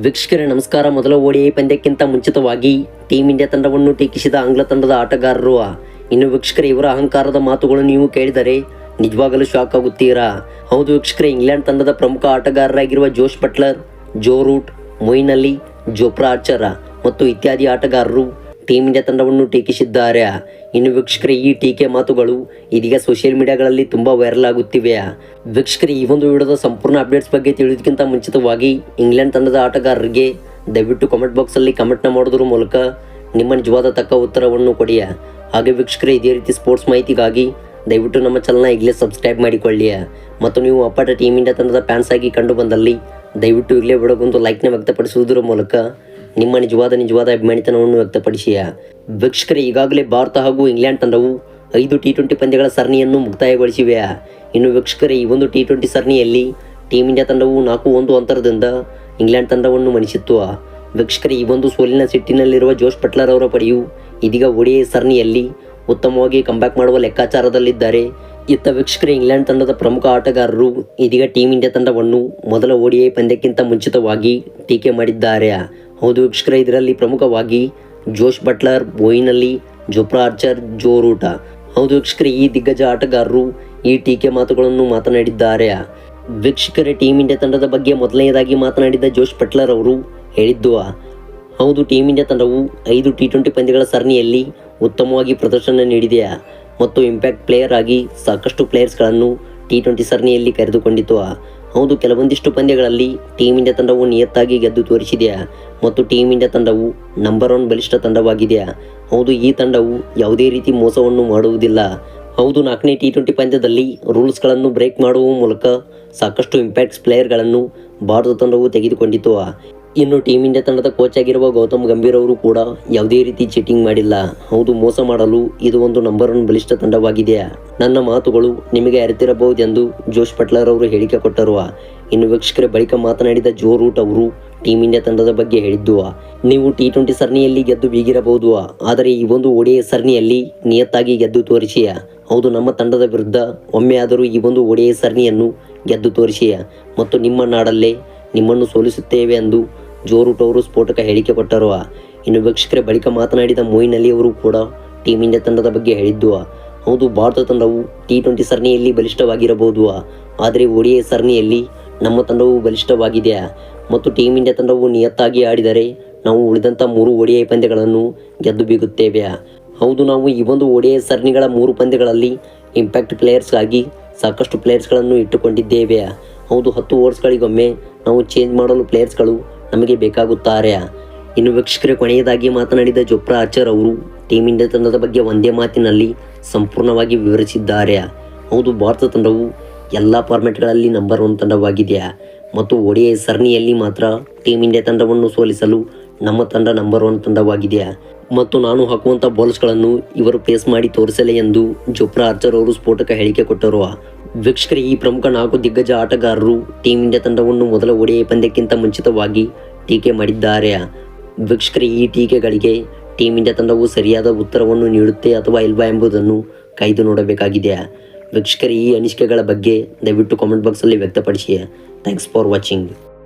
ವೀಕ್ಷಕರೇ, ನಮಸ್ಕಾರ. ಮೊದಲ ಓಡಿಐ ಪಂದ್ಯಕ್ಕಿಂತ ಮುಂಚಿತವಾಗಿ ಟೀಮ್ ಇಂಡಿಯಾ ತಂಡವನ್ನು ಟೀಕಿಸಿದ ಆಂಗ್ಲ ತಂಡದ ಆಟಗಾರರು. ಇನ್ನು ವೀಕ್ಷಕರೇ, ಇವರ ಅಹಂಕಾರದ ಮಾತುಗಳು ನೀವು ಕೇಳಿದರೆ ನಿಜವಾಗಲೂ ಶಾಕ್ ಆಗುತ್ತೀರಾ? ಹೌದು ವೀಕ್ಷಕರೇ, ಇಂಗ್ಲೆಂಡ್ ತಂಡದ ಪ್ರಮುಖ ಆಟಗಾರರಾಗಿರುವ Jos Buttler, Joe Root Moeen Ali Jofra Archer ಮತ್ತು ಇತ್ಯಾದಿ ಆಟಗಾರರು ಟೀಮ್ ಇಂಡಿಯಾ ತಂಡವನ್ನು ಟೀಕಿಸಿದ್ದಾರೆ. ಇನ್ನು ವೀಕ್ಷಕರೇ, ಈ ಟೀಕೆ ಮಾತುಗಳು ಇದೀಗ ಸೋಷಿಯಲ್ ಮೀಡಿಯಾಗಳಲ್ಲಿ ತುಂಬಾ ವೈರಲ್ ಆಗುತ್ತಿವೆ. ವೀಕ್ಷಕರೇ, ಈ ಒಂದು ವಿಡಿಯೋದ ಸಂಪೂರ್ಣ ಅಪ್ಡೇಟ್ಸ್ ಬಗ್ಗೆ ತಿಳಿಯೋದಕ್ಕಿಂತ ಮುಂಚಿತವಾಗಿ ಇಂಗ್ಲೆಂಡ್ ತಂಡದ ಆಟಗಾರರಿಗೆ ದಯವಿಟ್ಟು ಕಮೆಂಟ್ ಬಾಕ್ಸಲ್ಲಿ ಕಮೆಂಟ್ನ ಮಾಡೋದ್ರ ಮೂಲಕ ನಿಮ್ಮ ನಿಜವಾದ ತಕ್ಕ ಉತ್ತರವನ್ನು ಕೊಡಿ. ಹಾಗೆ ವೀಕ್ಷಕರೇ, ಇದೇ ರೀತಿ ಸ್ಪೋರ್ಟ್ಸ್ ಮಾಹಿತಿಗಾಗಿ ದಯವಿಟ್ಟು ನಮ್ಮ ಚಾನಲ್ನ ಈಗಲೇ ಸಬ್ಸ್ಕ್ರೈಬ್ ಮಾಡಿಕೊಳ್ಳಿ. ಮತ್ತು ನೀವು ಅಪ್ಪಟ ಟೀಮ್ ಇಂಡಿಯಾ ತಂಡದ ಫ್ಯಾನ್ಸ್ ಆಗಿ ಕಂಡು ಬಂದಲ್ಲಿ ದಯವಿಟ್ಟು ಇಲ್ಲೇ ಬಿಡೋಗೊಂದು ಲೈಕ್ನ ವ್ಯಕ್ತಪಡಿಸುವುದರ ಮೂಲಕ ನಿಮ್ಮ ನಿಜವಾದ ನಿಜವಾದ ಅಭಿಮಾನಿತನವನ್ನು ವ್ಯಕ್ತಪಡಿಸಿಯ? ವೀಕ್ಷಕರೇ, ಈಗಾಗಲೇ ಭಾರತ ಹಾಗೂ ಇಂಗ್ಲೆಂಡ್ ತಂಡವು ಐದು ಟಿ ಟ್ವೆಂಟಿ ಪಂದ್ಯಗಳ ಸರಣಿಯನ್ನು ಮುಕ್ತಾಯಗೊಳಿಸಿವೆ ಇನ್ನು ವೀಕ್ಷಕರೇ, ಈ ಒಂದು ಟಿ ಟ್ವೆಂಟಿ ಸರಣಿಯಲ್ಲಿ ಟೀಮ್ ಇಂಡಿಯಾ ತಂಡವು ನಾಲ್ಕು ಒಂದು ಅಂತರದಿಂದ ಇಂಗ್ಲೆಂಡ್ ತಂಡವನ್ನು ಮಣಿಸಿತ್ತು. ವೀಕ್ಷಕರೇ, ಈ ಒಂದು ಸೋಲಿನ ಸಿಟ್ಟಿನಲ್ಲಿರುವ ಜೋಶ್ ಪಟ್ಲರ್ ಅವರ ಪಡೆಯು ಇದೀಗ ಒಡೆಯ ಸರಣಿಯಲ್ಲಿ ಉತ್ತಮವಾಗಿ ಕಂಬ್ಯಾಕ್ ಮಾಡುವ ಲೆಕ್ಕಾಚಾರದಲ್ಲಿದ್ದಾರೆ. ಇತ್ತ ವೀಕ್ಷಕರೇ, ಇಂಗ್ಲೆಂಡ್ ತಂಡದ ಪ್ರಮುಖ ಆಟಗಾರರು ಇದೀಗ ಟೀಮ್ ಇಂಡಿಯಾ ತಂಡವನ್ನು ಮೊದಲ ಓಡಿಐ ಪಂದ್ಯಕ್ಕಿಂತ ಮುಂಚಿತವಾಗಿ ಟೀಕೆ ಮಾಡಿದ್ದಾರೆ. ಹೌದು, ವೀಕ್ಷಕರ, ಇದರಲ್ಲಿ ಪ್ರಮುಖವಾಗಿ ಜೋಶ್ ಬಟ್ಲರ್, ಬೋಯಿನಲ್ಲಿ ಜೋಪ್ರಾ ಆರ್ಚರ್, ಜೋ ರೂಟ. ಹೌದು, ವೀಕ್ಷಕರೇ, ಈ ದಿಗ್ಗಜ ಆಟಗಾರರು ಈ ಟೀಕೆ ಮಾತುಗಳನ್ನು ಮಾತನಾಡಿದ್ದಾರೆ. ವೀಕ್ಷಕರೇ ಟೀಮ್ ಇಂಡಿಯಾ ತಂಡದ ಬಗ್ಗೆ ಮೊದಲನೆಯದಾಗಿ ಮಾತನಾಡಿದ ಜೋಶ್ ಬಟ್ಲರ್ ಅವರು ಹೇಳಿದ್ದು, ಹೌದು ಟೀಮ್ ಇಂಡಿಯಾ ತಂಡವು ಐದು ಟಿ ಟ್ವೆಂಟಿ ಪಂದ್ಯಗಳ ಸರಣಿಯಲ್ಲಿ ಉತ್ತಮವಾಗಿ ಪ್ರದರ್ಶನ ನೀಡಿದೆ ಮತ್ತು ಇಂಪ್ಯಾಕ್ಟ್ ಪ್ಲೇಯರ್ ಆಗಿ ಸಾಕಷ್ಟು ಪ್ಲೇಯರ್ಸ್ಗಳನ್ನು ಟಿ ಟ್ವೆಂಟಿ ಸರಣಿಯಲ್ಲಿ ಕರೆದುಕೊಂಡಿತು ಹೌದು, ಕೆಲವೊಂದಿಷ್ಟು ಪಂದ್ಯಗಳಲ್ಲಿ ಟೀಮ್ ಇಂಡಿಯಾ ತಂಡವು ನಿಯತ್ತಾಗಿ ಗೆದ್ದು ತೋರಿಸಿದೆಯಾ? ಮತ್ತು ಟೀಮ್ ಇಂಡಿಯಾ ತಂಡವು ನಂಬರ್ ಒನ್ ಬಲಿಷ್ಠ ತಂಡವಾಗಿದೆ ಹೌದು, ಈ ತಂಡವು ಯಾವುದೇ ರೀತಿ ಮೋಸವನ್ನು ಮಾಡುವುದಿಲ್ಲ. ಹೌದು, ನಾಲ್ಕನೇ ಟಿ ಟ್ವೆಂಟಿ ಪಂದ್ಯದಲ್ಲಿ ರೂಲ್ಸ್ಗಳನ್ನು ಬ್ರೇಕ್ ಮಾಡುವ ಮೂಲಕ ಸಾಕಷ್ಟು ಇಂಪ್ಯಾಕ್ಟ್ಸ್ ಪ್ಲೇಯರ್ಗಳನ್ನು ಭಾರತ ತಂಡವು ತೆಗೆದುಕೊಂಡಿತು. ಇನ್ನು ಟೀಮ್ ಇಂಡಿಯಾ ತಂಡದ ಕೋಚ್ ಆಗಿರುವ ಗೌತಮ್ ಗಂಭೀರ್ ಅವರು ಕೂಡ ಯಾವುದೇ ರೀತಿ ಚೀಟಿಂಗ್ ಮಾಡಿಲ್ಲ. ಹೌದು, ಮೋಸ ಮಾಡಲು ಇದು ಒಂದು ನಂಬರ್ ಒನ್ ಬಲಿಷ್ಠ ತಂಡವಾಗಿದೆ. ನನ್ನ ಮಾತುಗಳು ನಿಮಗೆ ಅರಿತಿರಬಹುದೆಂದು ಜೋಶ್ ಪಟ್ಲರ್ ಅವರು ಹೇಳಿಕೆ ಕೊಟ್ಟರು ಇನ್ನು ವೀಕ್ಷಕರ, ಬಳಿಕ ಮಾತನಾಡಿದ ಜೋ ರೂಟ್ ಅವರು ಟೀಮ್ ಇಂಡಿಯಾ ತಂಡದ ಬಗ್ಗೆ ಹೇಳಿದ್ದು, ನೀವು ಟಿ ಟ್ವೆಂಟಿ ಸರಣಿಯಲ್ಲಿ ಗೆದ್ದು ಬೀಗಿರಬಹುದು, ಆದರೆ ಈ ಒಂದು ಒಡೆಯ ಸರಣಿಯಲ್ಲಿ ನಿಯತ್ತಾಗಿ ಗೆದ್ದು ತೋರಿಸಿಯ ಹೌದು, ನಮ್ಮ ತಂಡದ ವಿರುದ್ಧ ಒಮ್ಮೆ ಆದರೂ ಈ ಒಂದು ಒಡೆಯ ಸರಣಿಯನ್ನು ಗೆದ್ದು ತೋರಿಸಿಯ ಮತ್ತು ನಿಮ್ಮ ನಾಡಲ್ಲೇ ನಿಮ್ಮನ್ನು ಸೋಲಿಸುತ್ತೇವೆ ಎಂದು ಜೋರೂಟ್ ಟೋರು ಸ್ಫೋಟಕ ಹೇಳಿಕೆ ಕೊಟ್ಟರು ಇನ್ನು ವೀಕ್ಷಕರ, ಬಳಿಕ ಮಾತನಾಡಿದ ಮೊಯಿನ್ ಅಲಿ ಅವರು ಕೂಡ ಟೀಮ್ ಇಂಡಿಯಾ ತಂಡದ ಬಗ್ಗೆ ಹೇಳಿದ್ದು, ಹೌದು, ಭಾರತ ತಂಡವು ಟಿ ಟ್ವೆಂಟಿ ಸರಣಿಯಲ್ಲಿ ಬಲಿಷ್ಠವಾಗಿರಬಹುದು. ಆದರೆ ಒಡಿಯ ಸರಣಿಯಲ್ಲಿ ನಮ್ಮ ತಂಡವು ಬಲಿಷ್ಠವಾಗಿದೆ. ಮತ್ತು ಟೀಮ್ ಇಂಡಿಯಾ ತಂಡವು ನಿಯತ್ತಾಗಿ ಆಡಿದರೆ ನಾವು ಉಳಿದಂಥ ಮೂರು ಒಡಿಐ ಪಂದ್ಯಗಳನ್ನು ಗೆದ್ದು ಬೀಗುತ್ತೇವೆ. ಹೌದು, ನಾವು ಈ ಒಂದು ಒಡಿಐ ಸರಣಿಗಳ ಮೂರು ಪಂದ್ಯಗಳಲ್ಲಿ ಇಂಪ್ಯಾಕ್ಟ್ ಪ್ಲೇಯರ್ಸ್ಗಾಗಿ ಸಾಕಷ್ಟು ಪ್ಲೇಯರ್ಸ್ಗಳನ್ನು ಇಟ್ಟುಕೊಂಡಿದ್ದೇವೆ. ಹೌದು, ಹತ್ತು ಓವರ್ಸ್ಗಳಿಗೊಮ್ಮೆ ನಾವು ಚೇಂಜ್ ಮಾಡಲು ಪ್ಲೇಯರ್ಸ್ಗಳು ನಮಗೆ ಬೇಕಾಗುತ್ತಾರೆ. ಇನ್ನು ವೀಕ್ಷಕರೇ, ಕೊನೆಯದಾಗಿ ಮಾತನಾಡಿದ ಜೋಪ್ರಾ ಆಚಾರ್ ಅವರು ಟೀಮ್ ಇಂಡಿಯಾ ತಂಡದ ಬಗ್ಗೆ ಒಂದೇ ಮಾತಿನಲ್ಲಿ ಸಂಪೂರ್ಣವಾಗಿ ವಿವರಿಸಿದ್ದಾರೆ. ಹೌದು, ಭಾರತ ತಂಡವು ಎಲ್ಲ ಫಾರ್ಮೆಟ್ಗಳಲ್ಲಿ ನಂಬರ್ ಒನ್ ತಂಡವಾಗಿದೆ. ಮತ್ತು ಒಡೆಯ ಸರಣಿಯಲ್ಲಿ ಮಾತ್ರ ಟೀಮ್ ಇಂಡಿಯಾ ತಂಡವನ್ನು ಸೋಲಿಸಲು ನಮ್ಮ ತಂಡ ನಂಬರ್ ಒನ್ ತಂಡವಾಗಿದೆ. ಮತ್ತು ನಾನು ಹಾಕುವಂಥ ಬಾಲ್ಸ್ಗಳನ್ನು ಇವರು ಪ್ಲೇಸ್ ಮಾಡಿ ತೋರಿಸಲೇ ಎಂದು ಜೋಪ್ರಾ ಆರ್ಚರ್ ಅವರು ಸ್ಫೋಟಕ ಹೇಳಿಕೆ ಕೊಟ್ಟರು. ವೀಕ್ಷಕರೇ ಈ ಪ್ರಮುಖ ನಾಲ್ಕು ದಿಗ್ಗಜ ಆಟಗಾರರು ಟೀಮ್ ಇಂಡಿಯಾ ತಂಡವನ್ನು ಮೊದಲ ಒಡೆಯ ಪಂದ್ಯಕ್ಕಿಂತ ಮುಂಚಿತವಾಗಿ ಟೀಕೆ ಮಾಡಿದ್ದಾರೆ. ವೀಕ್ಷಕರ ಈ ಟೀಕೆಗಳಿಗೆ ಟೀಮ್ ಇಂಡಿಯಾ ತಂಡವು ಸರಿಯಾದ ಉತ್ತರವನ್ನು ನೀಡುತ್ತೆ ಅಥವಾ ಇಲ್ವಾ ಎಂಬುದನ್ನು ಕಾಯ್ದು ನೋಡಬೇಕಾಗಿದೆ. ವೀಕ್ಷಕರ ಈ ಅನಿಸಿಕೆಗಳ ಬಗ್ಗೆ ದಯವಿಟ್ಟು ಕಾಮೆಂಟ್ ಬಾಕ್ಸಲ್ಲಿ ವ್ಯಕ್ತಪಡಿಸಿ. Thanks for watching.